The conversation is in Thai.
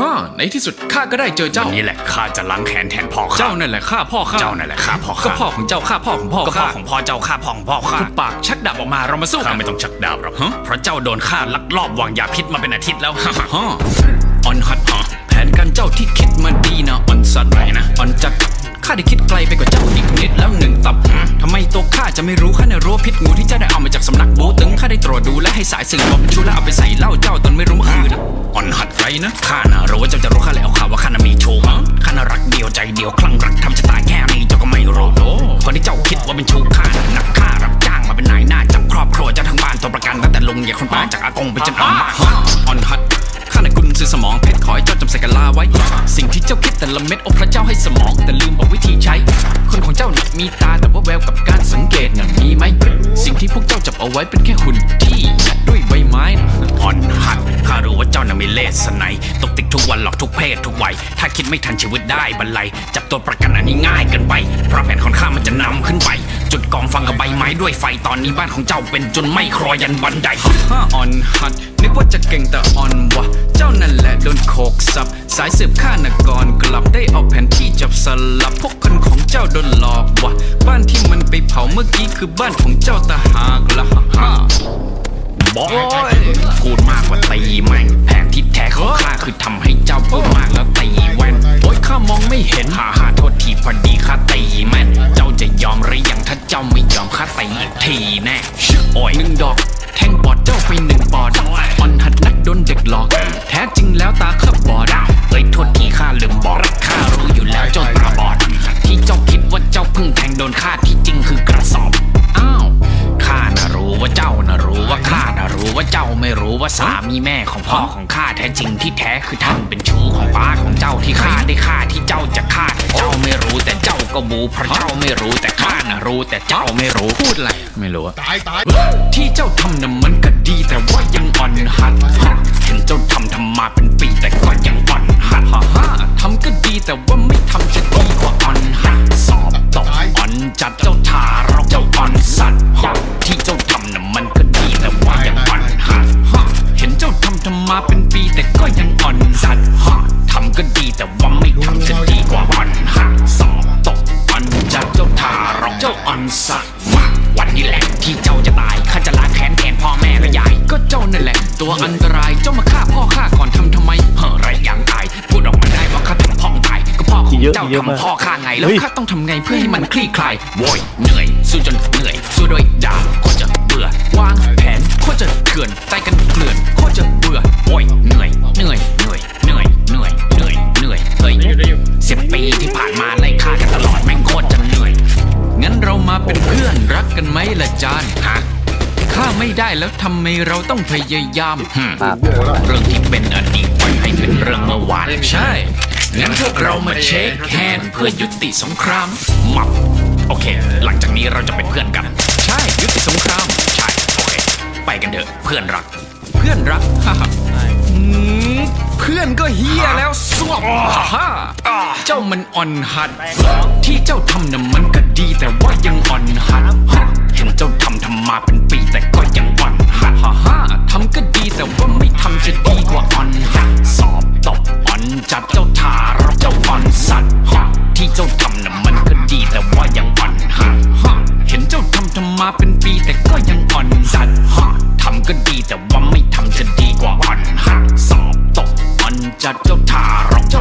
ฮ่าในที่สุดข้าก็ได้เจอเจ้า นี่แหละข้าจะล้างแค้นแทนพ่อข้าเจ้านั่นแหละข้าพ่อข้าเจ้านั่นแหละฆ่าพ่อข้าก็พ่อของเจ้าข้าพ่อของพ่อก็พ่อข้าของพ่อเจ้าฆ่าพ่อของพ่อข้าทุบปากชักดาบออกมาเรามาสู้ข้ากันไม่ต้องชักดาบหรอกฮะเพราะเจ้าโดนข้าลักลอบวางยาพิษมาเป็นอาทิตย์แล้วฮ่าออนฮัดฮะแผนการเจ้าที่คิดมาดีนะออนสัตว์ไหนนะออนจัดข้าได้คิดไกลไปกว่าเจ้าอีกนิดแล้วหนึ่งตับ ทำไมตัวข้าจะไม่รู้ข้าในรู้พิษงูที่เจ้าได้เอามาจากสำนักบูตึงข้าได้ตรวจดูและให้สายสืบบอกเป็นชูแล้วเอาไปใส่เหล้าเจ้าตนไม่รู้เมื่อคืนอ่อนหัดไรนะข้าน่ะรู้ว่าเจ้าจะรู้ข้าแล้วข่าวว่าข้าน่ะมีชู้มั้งข้าน่ะรักเดียวใจเดียวคลั่งรักทำจะตายแค่นี้เจ้าก็ไม่รู้คนที่เจ้าคิดว่าเป็นชู้ข้าหนักฆ่ารับจ้างมาเป็นนายหน้าจับครอบครัวเจ้าทั้งบ้านตัวประกันตั้งแต่ลุงใหญ่คนป้าจากอากงไปจนอาม่าฮะออนฮัดข้าในกุญซื้อสมองเพชรขอให้เจ้าจำใส่กะลาไว้ สิ่งที่เจ้าคิดแต่ละเม็ดโอ้พระเจ้าให้สมองแต่ลืมบอกวิธีใช้ นของเจ้าน่ะมีตาแต่ว่าแววกับการสังเกตน่ะมีไหม สิ่งที่พวกเจ้าจับเอาไว้เป็นแค่หุ่นที่ยัดด้วยใบไม้นะ อ่อนหัดข้ารู้ว่าเจ้าน่ะมีเลสไนตกติดทุกวันหลอกทุกเพศทุกวัย ถ้าคิดไม่ทันชีวิตได้บรรลัย จับตัวประกันอันนี้ง่ายเกินไป เพราะแผนของข้ามันจะนำขึ้นไป จุดกองฟังกับใบไม้ด้วยไฟตอนนี้บ้านของเจ้าเป็นจนไม่ครอยันบันไดห้าออนฮัด นึกว่าจะเก่งแต่อ่อนวะ เจ้านั่นแหละโดนโขกสับ สายสืบข้านกรกลับได้เอาแผนที่จับสลับพวกคนของเจ้าโดนหลอกวะ บ้านที่มันไปเผาเมื่อกี้คือบ้านของเจ้าตาหากละฮ่าฮ่า บอยพูดมากกว่าตีแม่งแผนที่แท้ของข้าคือทำให้เจ้าพูดมากแล้วตีแว่นโอ๊ยข้ามองไม่เห็นฮ่าฮ่าโทษทีพอดีข้าตีแม่น เจ้าจะยอมหรือยังถ้าเจ้าไม่ยอมข้าตีอีกทีแน่โอ้ยหนึ่งดอก แทงบอดเจ้าไปหนึ่งปอดออนหัดนักโดนเด็กหลอก แท้จริงแล้วตาข้าบอด จ้าไม่รู้ว่าสามีแม่ของพ่อของข้าแท้จริงที่แท้คือท่านเป็นชู้ของป้าของเจ้าที่ข้าได้ฆ่าที่เจ้าจะฆ่าเจ้าไม่รู้แต่เจ้าก็บูเพราะเจ้าไม่รู้แต่ข้าน่ะรู้แต่เจ้าไม่รู้พูดอะไรไม่รู้อะตายตายที่เจ้าทำน่ะมันก็ดีแต่ว่ายังอ่อนหัดเห็นเจ้าทำทำมาเป็นปีแต่ก็ยังอ่อนหัด ตัวอันตรายเจ้ามาฆ่าพ่อข้าก่อนทำทำไมเฮ้อไรยังตายพูดออกมาได้ว่าข้าทำพ่อตายก็พ่อของเยอะเจ้าเยอะมากทำพ่อข้าไงแล้แล้ววข้าต้องทำไงเพื่อให้มันคลี่คลายโวยเหนื่อยสู้จนเหนื่อยสู้ด้วยดาบโคตรจะเบื่อวางแผนโคตรจะเกลื่อนตายกันเกลื่อนโคตรจะเบื่อโอ้ยเหนื่อยเหนื่อยเหนื่อยเหนื่อยเหนื่อยเหนื่อยเหนื่อยเฮ้ยสิบปีที่ผ่านมาไล่ฆ่ากันตลอดแม่งโคตรจะเหนื่อยงั้นเรามาเป็นเพื่อนรักกันไหมล่ะจานฮะฆ่า ไม่ได้แล้วทำไมเราต้องพยายามฮึมเรื่องที่เป็นอดีตปล่อยให้เป็นเรื่องเมื่อวานใช่ งั้นพวกเรามาเช็คแฮนด์เพื่อยุติสงครามมับโอเค หลังจากนี้เราจะเป็นเพื่อนกัน ใช่ ยุติสงคราม ใช่ โอเค ไปกันเถอะ เพื่อนรัก เพื่อนรักฮ่าฮ่าอืมเพื่อนก็เฮียแล้วสวบฮ่าฮ่าเจ้ามันอ่อนหัด ที่เจ้าทำน่ะมันก็ดีแต่ว่ายังอ่อนหัด เห็นเจ้าทำทำมาเป็นปีแต่ก็ยังอ่อนหัดฮ่าฮ่าทำก็ดีแต่ว่าไม่ทำจะดีกว่าอ่อนหัดสอบตกอ่อนจัดเจ้าทารเจ้าอ่อนสัตว์ฮะที่เจ้าทำน่ะมันก็ดีแต่ว่ายังอ่อนหัดฮะเห็นเจ้าทำทำมาเป็นปีแต่ก็ยัง